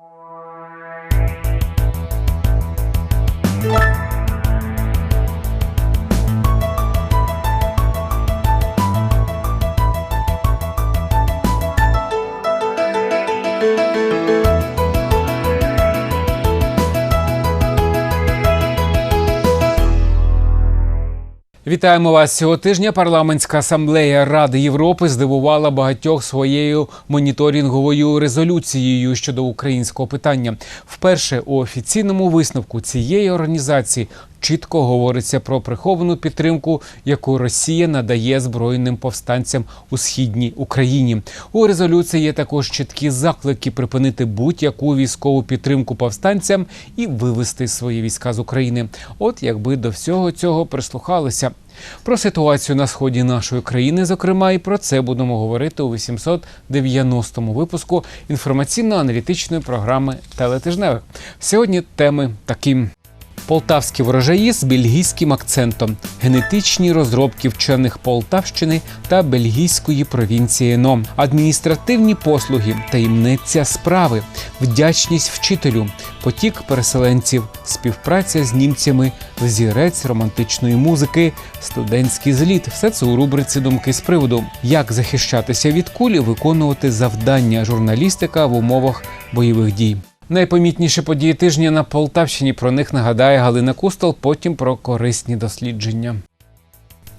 Thank you. Вітаємо вас цього тижня. Парламентська асамблея Ради Європи здивувала багатьох своєю моніторинговою резолюцією щодо українського питання. Вперше у офіційному висновку цієї організації чітко говориться про приховану підтримку, яку Росія надає збройним повстанцям у східній Україні. У резолюції є також чіткі заклики припинити будь-яку військову підтримку повстанцям і вивести свої війська з України. От якби до всього цього прислухалися. Про ситуацію на сході нашої країни, зокрема, і про це будемо говорити у 890-му випуску інформаційно-аналітичної програми Телетижневик. Сьогодні теми такі. Полтавські врожаї з бельгійським акцентом, генетичні розробки вчених Полтавщини та бельгійської провінції НО, адміністративні послуги, таємниця справи, вдячність вчителю, потік переселенців, співпраця з німцями, взірець романтичної музики, студентський зліт. Все це у рубриці Думки з приводу, як захищатися від кулі, виконувати завдання журналістика в умовах бойових дій. Найпомітніші події тижня на Полтавщині. Про них нагадає Галина Кустол. Потім про корисні дослідження.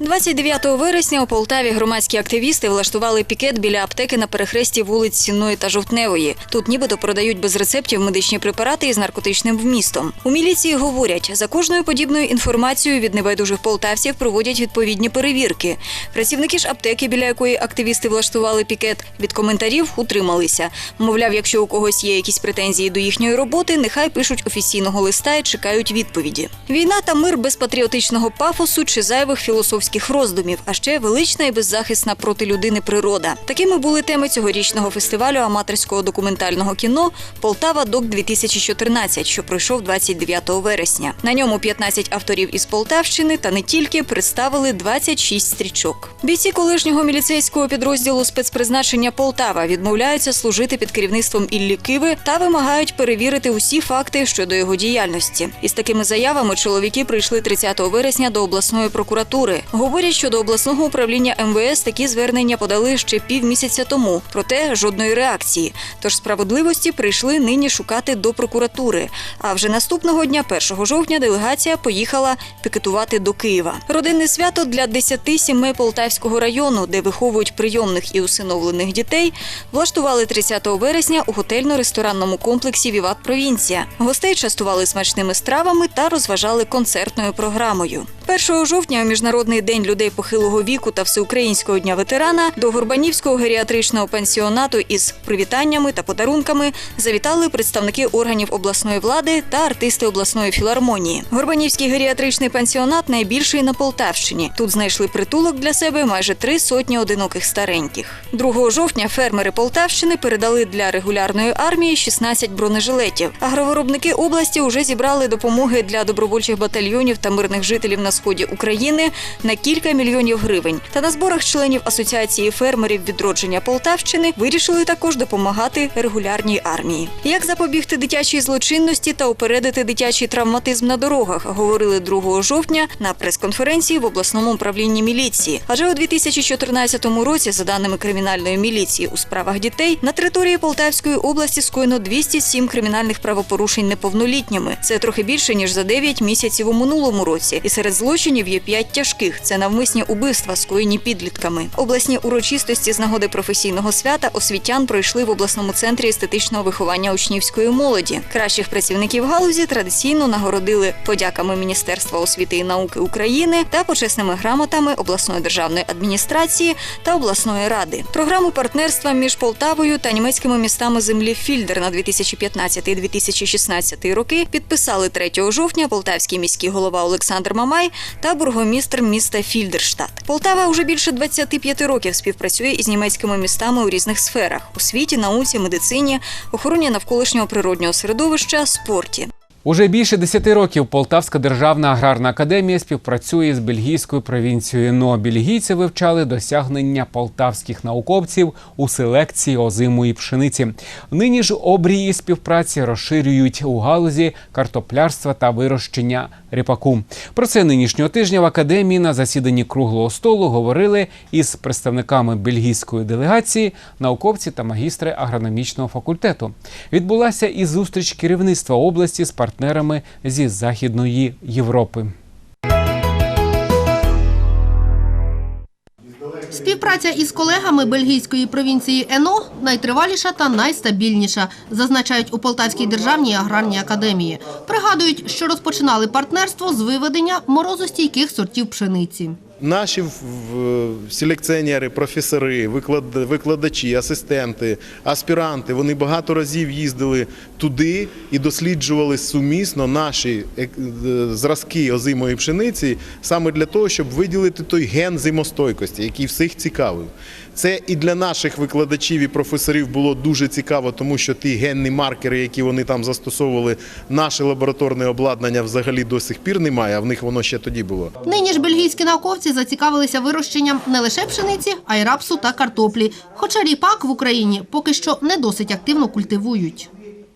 29 вересня у Полтаві громадські активісти влаштували пікет біля аптеки на перехресті вулиць Сінної та Жовтневої. Тут нібито продають без рецептів медичні препарати із наркотичним вмістом. У міліції говорять, за кожною подібною інформацією від небайдужих полтавців проводять відповідні перевірки. Працівники ж аптеки, біля якої активісти влаштували пікет, від коментарів утрималися. Мовляв, якщо у когось є якісь претензії до їхньої роботи, нехай пишуть офіційного листа і чекають відповіді. Війна та мир без патріотичного пафосу чи зайвих філософських роздумів, а ще велична і беззахисна проти людини природа. Такими були теми цьогорічного фестивалю аматорського документального кіно Полтава Док 2014 що пройшов 29 вересня. На ньому 15 авторів із Полтавщини та не тільки представили 26 стрічок. Бійці колишнього міліцейського підрозділу спецпризначення Полтава відмовляються служити під керівництвом Іллі Киви та вимагають перевірити усі факти щодо його діяльності. Із такими заявами чоловіки прийшли 30 вересня до обласної прокуратури. Говорять, що до обласного управління МВС такі звернення подали ще півмісяця тому, проте жодної реакції. Тож справедливості прийшли нині шукати до прокуратури. А вже наступного дня, 1 жовтня, делегація поїхала пікетувати до Києва. Родинне свято для 10 сімей Полтавського району, де виховують прийомних і усиновлених дітей, влаштували 30 вересня у готельно-ресторанному комплексі Віват Провінція. Гостей частували смачними стравами та розважали концертною програмою. 1 жовтня у міжнародний день людей похилого віку та всеукраїнського дня ветерана до Горбанівського геріатричного пансіонату із привітаннями та подарунками завітали представники органів обласної влади та артисти обласної філармонії. Горбанівський геріатричний пансіонат найбільший на Полтавщині. Тут знайшли притулок для себе майже три сотні одиноких стареньких. 2 жовтня фермери Полтавщини передали для регулярної армії 16 бронежилетів. Агровиробники області вже зібрали допомоги для добровольчих батальйонів та мирних жителів на сході України на кілька мільйонів гривень. Та на зборах членів асоціації фермерів відродження Полтавщини вирішили також допомагати регулярній армії. Як запобігти дитячій злочинності та упередити дитячий травматизм на дорогах, говорили 2 жовтня на прес-конференції в обласному управлінні міліції. Адже у 2014 році, за даними кримінальної міліції у справах дітей, на території Полтавської області скоєно 207 кримінальних правопорушень неповнолітніми. Це трохи більше ніж за 9 місяців у минулому році. І серед злочинів є 5 тяжких. Це навмисні убивства, скоєні підлітками. Обласні урочистості з нагоди професійного свята освітян пройшли в обласному центрі естетичного виховання учнівської молоді. Кращих працівників галузі традиційно нагородили подяками Міністерства освіти і науки України та почесними грамотами обласної державної адміністрації та обласної ради. Програму партнерства між Полтавою та німецькими містами землі Фільдер на 2015-2016 роки підписали 3 жовтня полтавський міський голова Олександр Мамай та бургомістр міста Фільдерштадт. Полтава вже більше 25 років співпрацює із німецькими містами у різних сферах: освіті, науці, медицині, охороні навколишнього природнього середовища, спорті. Уже більше десяти років Полтавська державна аграрна академія співпрацює з бельгійською провінцією НО. Бельгійці вивчали досягнення полтавських науковців у селекції озимої пшениці. Нині ж обрії співпраці розширюють у галузі картоплярства та вирощення ріпаку. Про це нинішнього тижня в академії на засіданні круглого столу говорили із представниками бельгійської делегації, науковці та магістри агрономічного факультету. Відбулася і зустріч керівництва області з партнерами зі Західної Європи. Співпраця із колегами бельгійської провінції ЕНО найтриваліша та найстабільніша, зазначають у Полтавській державній аграрній академії. Пригадують, що розпочинали партнерство з виведення морозостійких сортів пшениці. Наші селекціонери, професори, виклад- викладачі, асистенти, аспіранти, вони багато разів їздили туди і досліджували сумісно наші ек- е, зразки озимої пшениці саме для того, щоб виділити той ген зимостойкості, який всіх цікавив. Це і для наших викладачів і професорів було дуже цікаво, тому що ті генні маркери, які вони там застосовували, наше лабораторне обладнання взагалі до сих пір немає, а в них воно ще тоді було. Нині ж бельгійські науковці зацікавилися вирощенням не лише пшениці, а й рапсу та картоплі. Хоча ріпак в Україні поки що не досить активно культивують.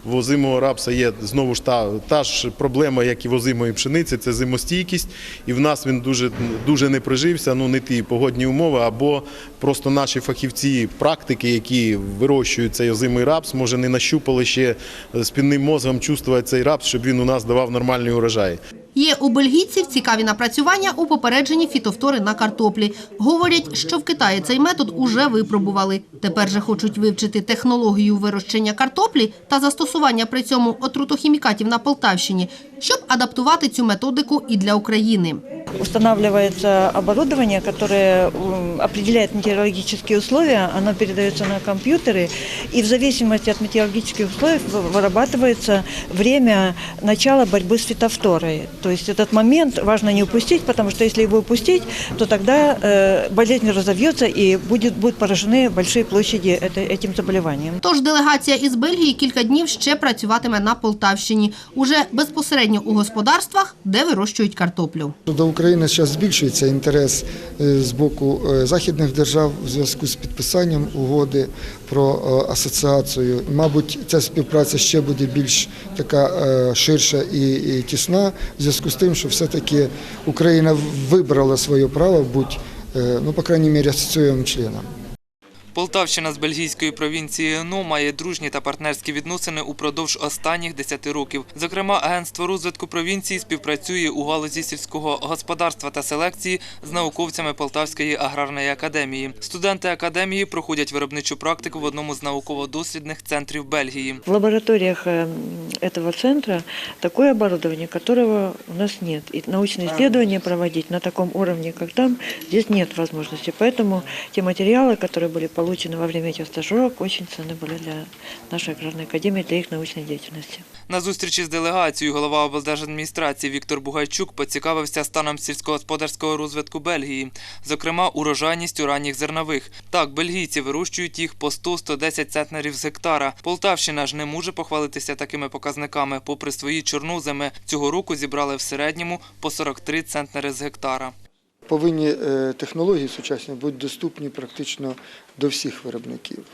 В озимого рапса є знову ж та, та ж проблема, як і в озимої пшениці, це зимостійкість. І в нас він дуже, дуже не прижився, ну не ті погодні умови, або просто наші фахівці, практики, які вирощують цей озимий рапс, може не нащупали ще спінним мозгом чувствувати цей рапс, щоб він у нас давав нормальний урожай. Є у бельгійців цікаві напрацювання у попередженні фітофтори на картоплі. Говорять, що в Китаї цей метод уже випробували. Тепер же хочуть вивчити технологію вирощення картоплі та застосування при цьому отрутохімікатів на Полтавщині, щоб адаптувати цю методику і для України Устанавливается оборудование, которое м, определяет метеорологические условия, оно передается на компьютеры, и в зависимости от метеорологических условий вы- вырабатывается время начала борьбы с фитофторой. То есть этот момент важно не упустить, потому что если его упустить, то тогда э, болезнь разовьется и будет, будут поражены большие площади это- этим заболеванием. Тож делегація із Бельгії кілька днів ще працюватиме на Полтавщині, уже безпосередньо у господарствах, де вирощують картоплю. До України зараз збільшується інтерес е, з боку е, західних держав у зв'язку з підписанням угоди про е, асоціацію. Мабуть, ця співпраця ще буде більш така ширша і, тісна в зв'язку з тим, що все-таки Україна вибрала своє право бути, ну, по крайній мірі, асоціюємим членом. Полтавщина з бельгійської провінції НУ має дружні та партнерські відносини упродовж останніх 10 років. Зокрема, агентство розвитку провінції співпрацює у галузі сільського господарства та селекції з науковцями Полтавської аграрної академії. Студенти академії проходять виробничу практику в одному з науково-дослідних центрів Бельгії. В лабораториях э, этого центра такое оборудование, которого у нас нет. И научные исследования проводить на таком уровне, как там, здесь нет возможности. Поэтому те материалы, которые были получены во время этих стажировок, очень ценны были для нашей аграрной академии, для их научной деятельности. На зустрічі з делегацією голова облдержадміністрації Віктор Бугайчук поцікавився станом сільськогосподарського розвитку Бельгії, зокрема урожайністю ранніх зернових. Так, бельгійці вирощують їх по 100-110 центнерів з гектара. Полтавщина ж не може похвалитися такими показниками. Попри свої чорноземи, цього року зібрали в середньому по 43 центнери з гектара. Повинні е, технології сучасні бути доступні практично до всіх виробників.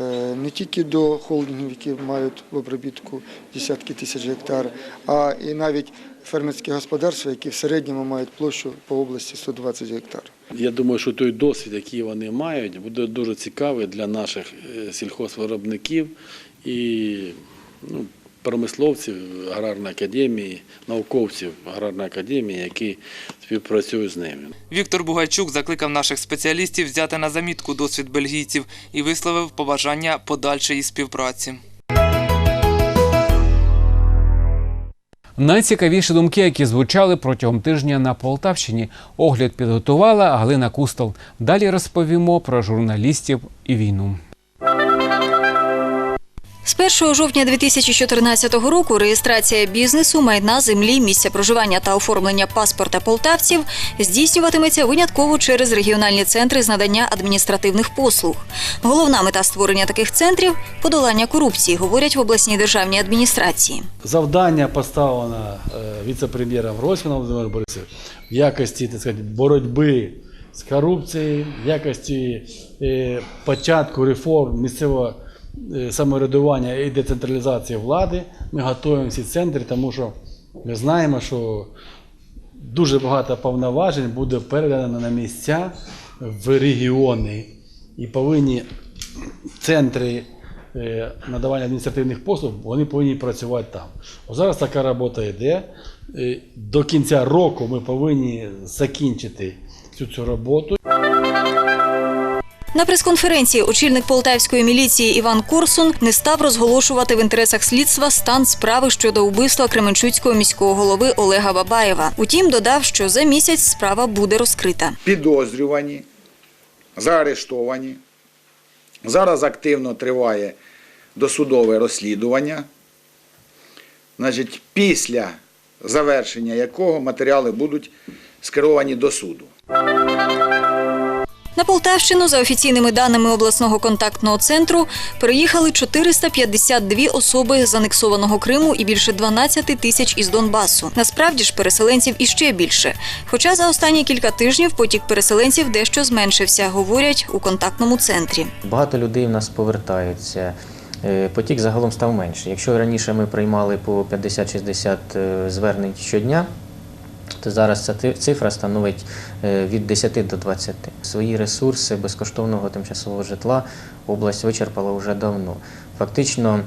Е, Не тільки до холдингів, які мають в обробітку десятки тисяч гектар, а і навіть фермерські господарства, які в середньому мають площу по області 120 гектар. Я думаю, що той досвід, який вони мають, буде дуже цікавий для наших е, сільхозвиробників і ну, промисловців аграрної академії, науковців аграрної академії, які співпрацюють з ними. Віктор Бугайчук закликав наших спеціалістів взяти на замітку досвід бельгійців і висловив побажання подальшої співпраці. Найцікавіші думки, які звучали протягом тижня на Полтавщині. Огляд підготувала Галина Кустол. Далі розповімо про журналістів і війну. З 1 жовтня 2014 року реєстрація бізнесу, майна, землі, місця проживання та оформлення паспорта полтавців здійснюватиметься винятково через регіональні центри з надання адміністративних послуг. Головна мета створення таких центрів подолання корупції, говорять в обласній державній адміністрації. Завдання поставлено е, віце-прем'єром Гройсманом Володимиром Борисовичем в якості так сказати, боротьби з корупцією, в якості е, початку реформ місцевого самоврядування і децентралізації влади. Ми готуємо ці центри, тому що ми знаємо, що дуже багато повноважень буде передано на місця в регіони і повинні центри е, надавання адміністративних послуг, вони повинні працювати там. О, зараз така робота йде. Е, До кінця року ми повинні закінчити цю цю роботу. На прес-конференції очільник полтавської міліції Іван Корсун не став розголошувати в інтересах слідства стан справи щодо вбивства Кременчуцького міського голови Олега Бабаєва. Утім, додав, що за місяць справа буде розкрита. підозрювані, заарештовані. Зараз активно триває досудове розслідування, значить, після завершення якого матеріали будуть скеровані до суду. На Полтавщину, за офіційними даними обласного контактного центру, переїхали 452 особи з анексованого Криму і більше 12 тисяч із Донбасу. Насправді ж переселенців іще більше. Хоча за останні кілька тижнів потік переселенців дещо зменшився, говорять у контактному центрі. Багато людей в нас повертаються. Е, Потік загалом став менше. Якщо раніше ми приймали по 50-60 е, звернень щодня, то зараз ця цифра становить е, від 10 до 20. Свої ресурси безкоштовного тимчасового житла область вичерпала вже давно. Фактично,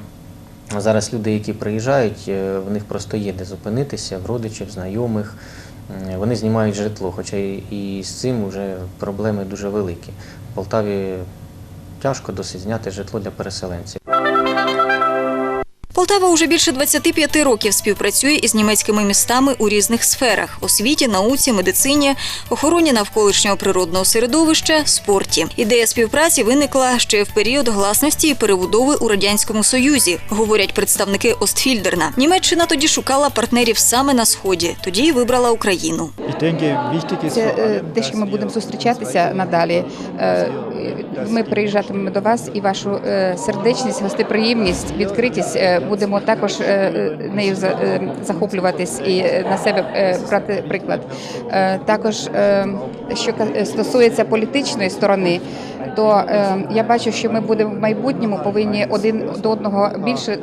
зараз люди, які приїжджають, е, в них просто є де зупинитися, в родичів, знайомих. Вони знімають житло, хоча і з цим вже проблеми дуже великі. В Полтаві тяжко досить зняти житло для переселенців. Полтава уже більше 25 років співпрацює із німецькими містами у різних сферах: освіті, науці, медицині, охороні навколишнього природного середовища, спорті. Ідея співпраці виникла ще в період гласності і перебудови у радянському союзі, говорять представники Остфільдерна. Німеччина тоді шукала партнерів саме на сході, тоді вибрала Україну. Це е, те, що ми будемо зустрічатися надалі. Е, Ми приїжджатимемо до вас і вашу е, сердечність, гостеприємність, відкритість будемо також е, нею е, захоплюватись і е, на себе брати приклад. Також, що стосується політичної сторони, то я бачу, що ми будемо в майбутньому повинні один до одного більше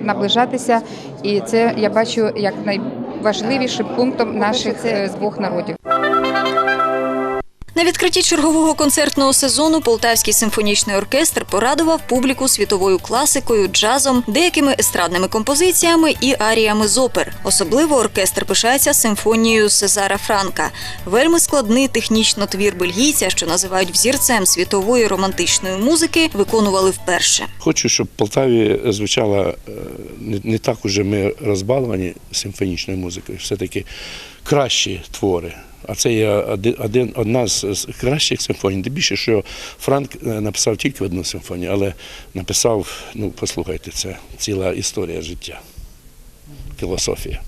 наближатися, і це я бачу як найважливішим пунктом наших е, двох народів. На відкритті чергового концертного сезону Полтавський симфонічний оркестр порадував публіку світовою класикою, джазом, деякими естрадними композиціями і аріями з опер. Особливо оркестр пишається симфонією Сезара Франка. Вельми складний технічно твір бельгійця, що називають взірцем світової романтичної музики, виконували вперше. Хочу, щоб в Полтаві звучала е, не, так уже ми розбаловані симфонічною музикою, все-таки кращі твори. А це є один, одна з кращих симфоній. Тим більше, що Франк е, написав тільки одну симфонію, але написав, ну послухайте, це ціла історія життя, філософія.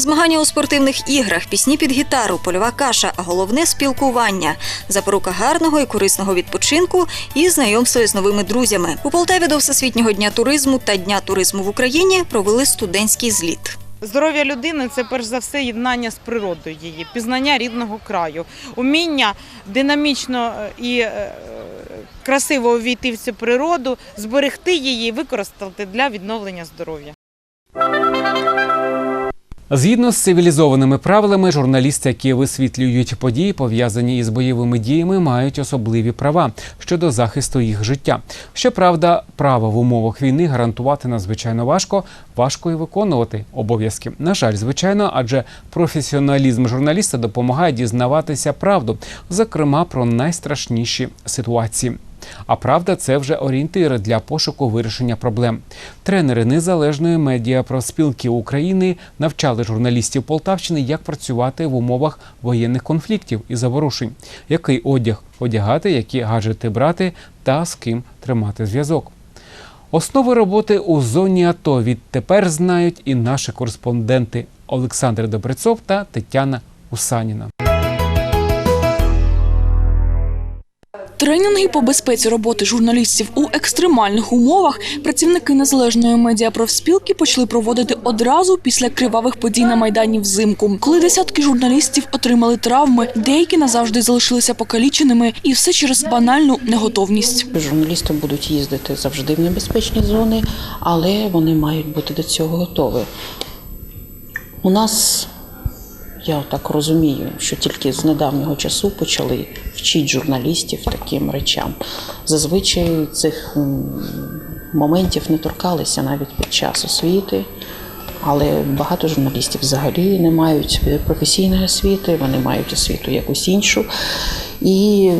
Змагання у спортивних іграх, пісні під гітару, польова каша, а головне спілкування, запорука гарного і корисного відпочинку і знайомства з новими друзями. У Полтаві до Всесвітнього дня туризму та Дня туризму в Україні провели студентський зліт. Здоров'я людини це перш за все єднання з природою її, пізнання рідного краю, уміння динамічно е, і е, красиво увійти в цю природу, зберегти її, і використати для відновлення здоров'я. Згідно з цивілізованими правилами, журналісти, які висвітлюють події, пов'язані із бойовими діями, мають особливі права щодо захисту їх життя. Щоправда, право в умовах війни гарантувати надзвичайно важко, важко і виконувати обов'язки. На жаль, звичайно, адже професіоналізм журналіста допомагає дізнаватися правду, зокрема про найстрашніші ситуації. А правда, це вже орієнтири для пошуку вирішення проблем. Тренери незалежної медіа профспілки України навчали журналістів Полтавщини, як працювати в умовах воєнних конфліктів і заворушень, який одяг одягати, які гаджети брати та з ким тримати зв'язок. Основи роботи у зоні АТО відтепер знають і наші кореспонденти Олександр Добрецов та Тетяна Усаніна. Тренінги по безпеці роботи журналістів у екстремальних умовах працівники незалежної медіапрофспілки почали проводити одразу після кривавих подій на майдані взимку, коли десятки журналістів отримали травми, деякі назавжди залишилися покаліченими, і все через банальну неготовність. Журналісти будуть їздити завжди в небезпечні зони, але вони мають бути до цього готові. У нас, я так розумію, що тільки з недавнього часу почали вчити журналістів таким речам. Зазвичай цих моментів не торкалися навіть під час освіти. Але багато журналістів взагалі не мають професійної освіти, вони мають освіту якусь іншу. І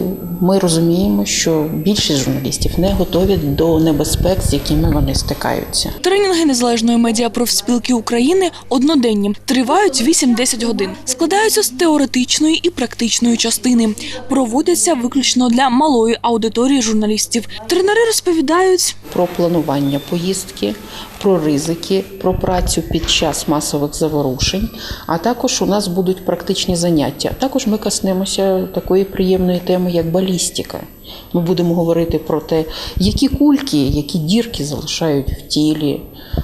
ми розуміємо, що більшість журналістів не готові до небезпек, з якими вони стикаються. Тренінги незалежної медіапрофспілки України одноденні тривають 8-10 годин. Складаються з теоретичної і практичної частини. Проводяться виключно для малої аудиторії журналістів. Тренери розповідають, Про планування поїздки, про ризики, про працю під час масових заворушень. А також у нас будуть практичні заняття. Також ми коснемося такої приємної теми, як балістика. Ми будемо говорити про те, які кульки, які дірки залишають в тілі,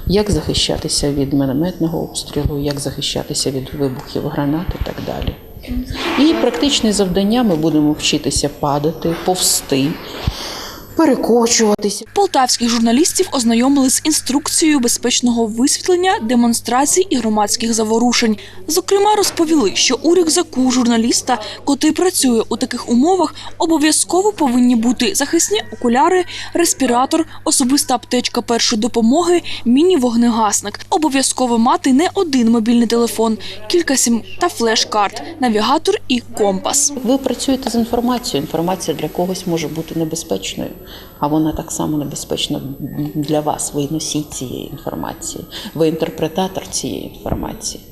як захищатися від мінометного обстрілу, як захищатися від вибухів гранат і так далі. І практичні завдання ми будемо вчитися падати, повсти, перекочуватися. полтавських журналістів ознайомили з інструкцією безпечного висвітлення, демонстрацій і громадських заворушень. Зокрема, розповіли, що у рюкзаку журналіста, котрий працює у таких умовах, обов'язково повинні бути захисні окуляри, респіратор, особиста аптечка першої допомоги, міні-вогнегасник. Обов'язково мати не один мобільний телефон, кілька сім та флеш-карт, навігатор і компас. Ви працюєте з інформацією. Інформація для когось може бути небезпечною, а вона так само небезпечна для вас. Ви носій цієї інформації, ви інтерпретатор цієї інформації.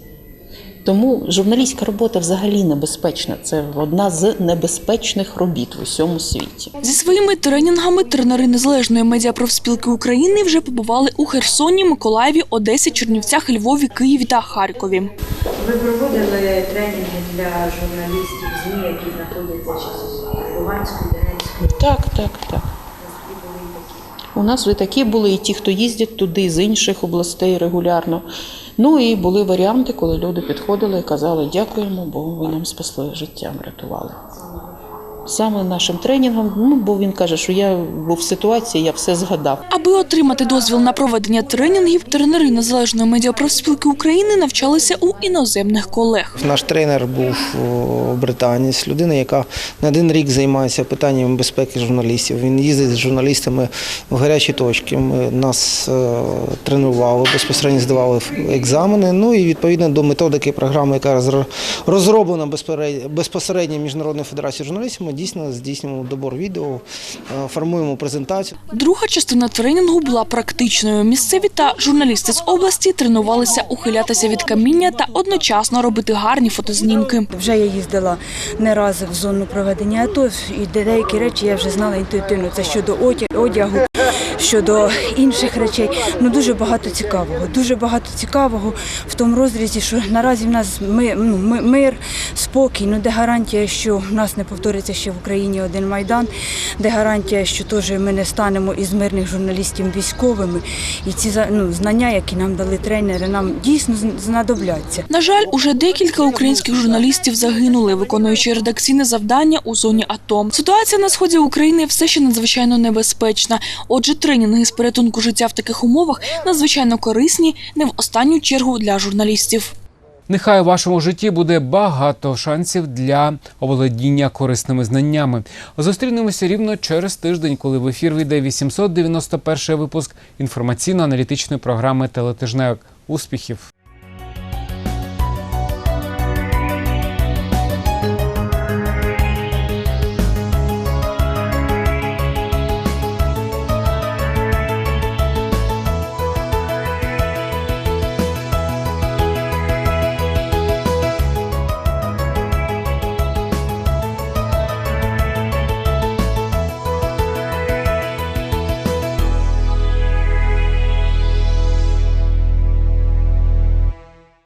Тому журналістська робота взагалі небезпечна. Це одна з небезпечних робіт в усьому світі. Зі своїми тренінгами тренери незалежної медіапрофспілки України вже побували у Херсоні, Миколаєві, Одесі, Чернівцях, Львові, Києві та Харкові. Ви проводили тренінги для журналістів ЗМІ, які знаходяться в Луганську, Донецьку? Так, так, так. У нас і такі були, і ті, хто їздять туди з інших областей регулярно. Ну і були варіанти, коли люди підходили і казали дякуємо, бо ви нам спасли життя, врятували. Саме нашим тренінгом, ну бо він каже, що я був в ситуації, я все згадав. Аби отримати дозвіл на проведення тренінгів, тренери незалежної медіапрофспілки України навчалися у іноземних колег. Наш тренер був британець, людина, яка не один рік займається питанням безпеки журналістів. Він їздить з журналістами в гарячі точки. Ми нас е, тренували, безпосередньо здавали екзамени. Ну і відповідно до методики програми, яка розро- розроблена безпосередньо Міжнародною федерацією журналістів, ми дійсно здійснюємо добор відео, е, формуємо презентацію. Друга частина тренінгу була практичною. Місцеві та журналісти з області тренувалися ухилятися від каміння та одночасно робити гарні фотознімки. Вже я їздила не раз в зону проведення АТО, і деякі речі я вже знала інтуїтивно. Це щодо одягу, щодо інших речей. Ну дуже багато цікавого. Дуже багато цікавого в тому розрізі, що наразі в нас ми, ну, ми- мир, спокій. Ну де гарантія, що в нас не повториться ще в Україні один майдан, де гарантія, що теж ми не станемо із мирних журналістів військовими. І ці ну, знання, які нам дали тренери, нам дійсно знадобляться. На жаль, уже декілька українських журналістів загинули, виконуючи редакційне завдання у зоні АТО. Ситуація на сході України все ще надзвичайно небезпечна. Отже, тренінги з порятунку життя в таких умовах надзвичайно корисні, не в останню чергу для журналістів. Нехай у вашому житті буде багато шансів для оволодіння корисними знаннями. Зустрінемося рівно через тиждень, коли в ефір вийде 891 випуск інформаційно-аналітичної програми Телетижневик. Успіхів!